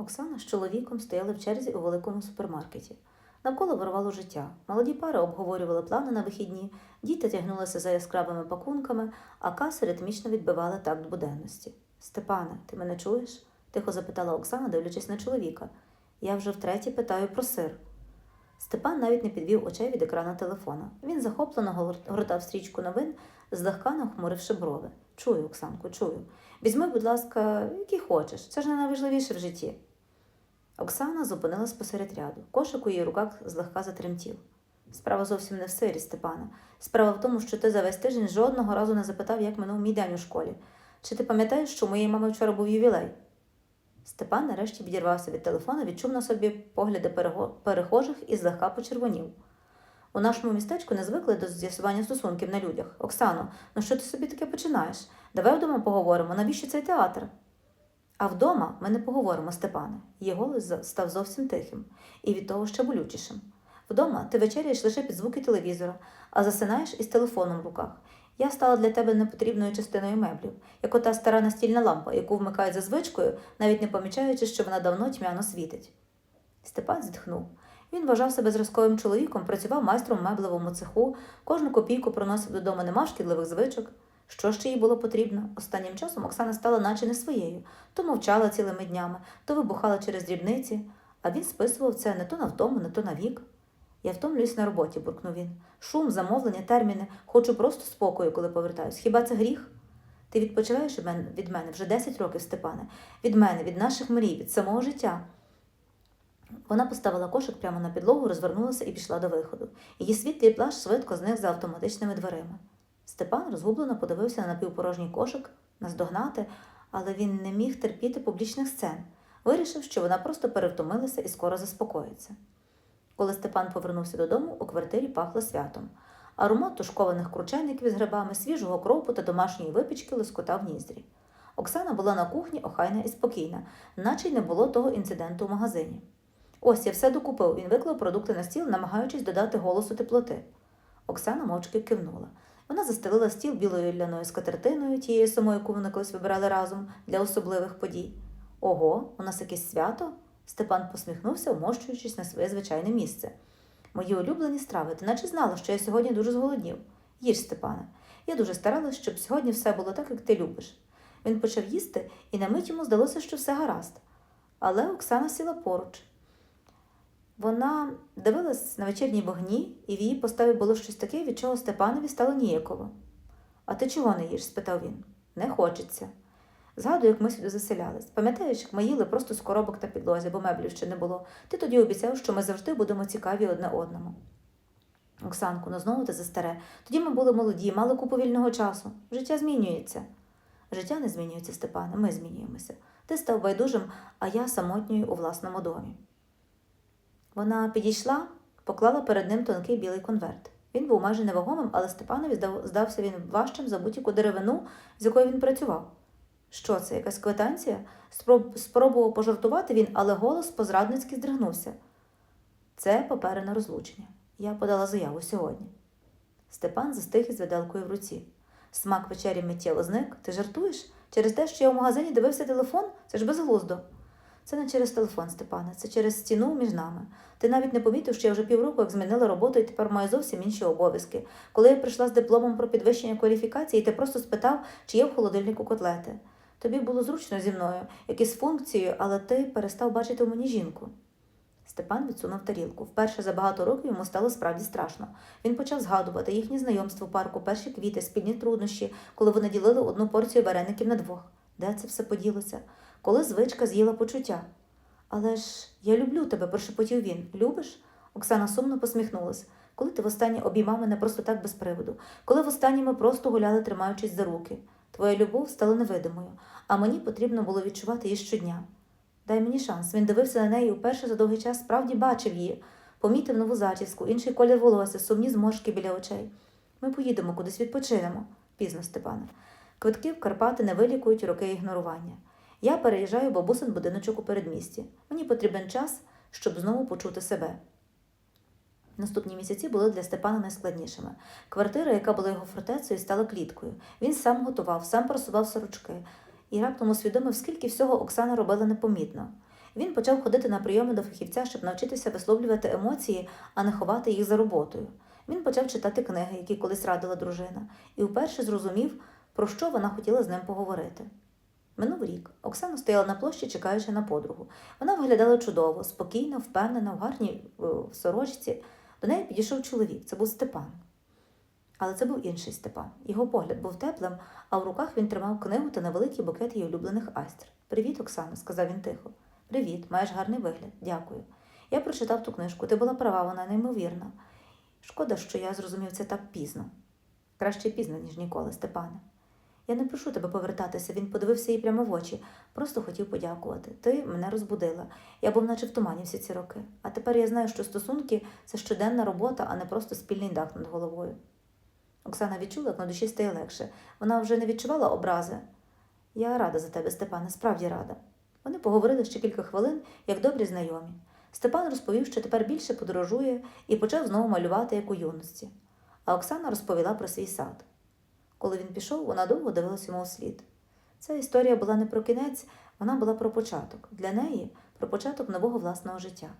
Оксана з чоловіком стояли в черзі у великому супермаркеті. Навколо вирвало життя. Молоді пари обговорювали плани на вихідні, діти тягнулися за яскравими пакунками, а каси ритмічно відбивали такт буденності. Степане, ти мене чуєш? тихо запитала Оксана, дивлячись на чоловіка. Я вже втретє питаю про сир. Степан навіть не підвів очей від екрану телефона. Він захоплено гор- гортав стрічку новин, злегка нахмуривши брови. Чую, Оксанко, чую. Візьми, будь ласка, який хочеш. Це ж не найважливіше в житті. Оксана зупинилась посеред ряду. Кошик у її руках злегка затремтів. Справа зовсім не в сирі, Степане. Справа в тому, що ти за весь тиждень жодного разу не запитав, як минув мій день у школі. Чи ти пам'ятаєш, що у моєї мами вчора був ювілей? Степан нарешті відірвався від телефона, відчув на собі погляди перехожих і злегка почервонів. У нашому містечку не звикли до з'ясування стосунків на людях. Оксано, ну що ти собі таке починаєш? Давай вдома поговоримо, навіщо цей театр? А вдома ми не поговоримо, Степане. Її голос став зовсім тихим і від того ще болючішим. Вдома ти вечеряєш лише під звуки телевізора, а засинаєш із телефоном в руках. Я стала для тебе непотрібною частиною меблів, як ота стара настільна лампа, яку вмикають за звичкою, навіть не помічаючи, що вона давно тьмяно світить. Степан зітхнув. Він вважав себе зразковим чоловіком, працював майстром меблевому цеху, кожну копійку проносив додому, не мав шкідливих звичок. Що ще їй було потрібно? Останнім часом Оксана стала наче не своєю, то мовчала цілими днями, то вибухала через дрібниці, а він списував це не то на втому, не то на вік. Я втомлююсь на роботі, буркнув він. Шум, замовлення, терміни. Хочу просто спокою, коли повертаюсь. Хіба це гріх? Ти відпочиваєш від мене, вже 10 років, Степане. Від мене, від наших мрій, від самого життя. Вона поставила кошик прямо на підлогу, розвернулася і пішла до виходу. Її світлий плащ швидко зник за автоматичними дверима. Степан розгублено подивився на напівпорожній кошик, наздогнати, але він не міг терпіти публічних сцен. Вирішив, що вона просто перевтомилася і скоро заспокоїться. Коли Степан повернувся додому, у квартирі пахло святом. Аромат тушкованих кручеників із грибами, свіжого кропу та домашньої випічки лискотав ніздрі. Оксана була на кухні охайна і спокійна, наче й не було того інциденту в магазині. Ось я все докупив. Він виклав продукти на стіл, намагаючись додати голосу теплоти. Оксана мовчки кивнула. Вона застелила стіл білою ляною скатертиною, тією самою, яку вони колись вибирали разом для особливих подій. Ого, у нас якесь свято? Степан посміхнувся, вмощуючись на своє звичайне місце. Мої улюблені страви, ти наче знала, що я сьогодні дуже зголоднів. Їж, Степане. Я дуже старалась, щоб сьогодні все було так, як ти любиш. Він почав їсти, і на мить йому здалося, що все гаразд. Але Оксана сіла поруч. Вона дивилась на вечірні вогні, і в її поставі було щось таке, від чого Степанові стало ніяково. А ти чого не їш? спитав він. Не хочеться. Згадую, як ми сюди заселялись. Пам'ятаєш, як ми їли просто з коробок на підлозі, бо меблів ще не було. Ти тоді обіцяв, що ми завжди будемо цікаві одне одному. Оксанку, ну знову ти за старе. Тоді ми були молоді, мали купу вільного часу. Життя змінюється. Життя не змінюється, Степане, ми змінюємося. Ти став байдужим, а я самотньою у власному домі. Вона підійшла, поклала перед ним тонкий білий конверт. Він був майже невагомим, але Степанові здав, здався він важчим за будь-яку деревину, з якою він працював. Що це, якась квитанція? Спроб, спробував пожартувати він, але голос позрадницьки здригнувся. Це папери на розлучення. Я подала заяву сьогодні. Степан застиг із виделкою в руці. Смак вечері миттєво зник. Ти жартуєш? Через те, що я в магазині дивився телефон? Це ж безглуздо. Це не через телефон, Степане, це через стіну між нами. Ти навіть не помітив, що я вже півроку як змінила роботу і тепер маю зовсім інші обов'язки. Коли я прийшла з дипломом про підвищення кваліфікації, ти просто спитав, чи є в холодильнику котлети. Тобі було зручно зі мною, як із функцією, але ти перестав бачити в мені жінку. Степан відсунув тарілку. Вперше за багато років йому стало справді страшно. Він почав згадувати їхні знайомства в парку, перші квіти, спільні труднощі, коли вони ділили одну порцію вареників на двох. Де це все поділося? Коли звичка з'їла почуття. Але ж я люблю тебе, прошепотів він. Любиш? Оксана сумно посміхнулась. Коли ти востаннє обіймав мене просто так без приводу, коли востаннє ми просто гуляли, тримаючись за руки. Твоя любов стала невидимою, а мені потрібно було відчувати її щодня. Дай мені шанс. Він дивився на неї і вперше за довгий час справді бачив її, помітив нову зачіску, інший колір волосся, сумні зморшки біля очей. Ми поїдемо кудись відпочинемо. Пізно, Степане. Квитки в Карпати не вилікують роки ігнорування. Я переїжджаю в бабусин будиночок у передмісті. Мені потрібен час, щоб знову почути себе. Наступні місяці були для Степана найскладнішими. Квартира, яка була його фортецею, стала кліткою. Він сам готував, сам просував сорочки і раптом усвідомив, скільки всього Оксана робила непомітно. Він почав ходити на прийоми до фахівця, щоб навчитися висловлювати емоції, а не ховати їх за роботою. Він почав читати книги, які колись радила дружина, і вперше зрозумів, про що вона хотіла з ним поговорити. Минув рік. Оксана стояла на площі, чекаючи на подругу. Вона виглядала чудово, спокійно, впевнена, в гарній е, сорочці. До неї підійшов чоловік. Це був Степан. Але це був інший Степан. Його погляд був теплим, а в руках він тримав книгу та невеликий букет її улюблених айстр. Привіт, Оксано, сказав він тихо. Привіт, маєш гарний вигляд. Дякую. Я прочитав ту книжку. Ти була права, вона неймовірна. Шкода, що я зрозумів це так пізно. Краще пізно, ніж ніколи, Степане. Я не прошу тебе повертатися, він подивився їй прямо в очі. Просто хотів подякувати. Ти мене розбудила. Я був наче в тумані всі ці роки. А тепер я знаю, що стосунки це щоденна робота, а не просто спільний дах над головою. Оксана відчула, як на душі стає легше. Вона вже не відчувала образи. Я рада за тебе, Степане, справді рада. Вони поговорили ще кілька хвилин, як добрі знайомі. Степан розповів, що тепер більше подорожує і почав знову малювати, як у юності. А Оксана розповіла про свій сад. Коли він пішов, вона довго дивилась йому у. Ця історія була не про кінець, вона була про початок. Для неї про початок нового власного життя.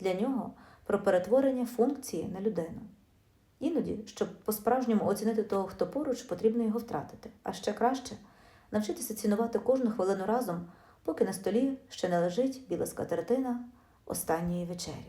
Для нього про перетворення функції на людину. Іноді, щоб по-справжньому оцінити того, хто поруч, потрібно його втратити. А ще краще навчитися цінувати кожну хвилину разом, поки на столі ще не лежить біла скатертина останньої вечері.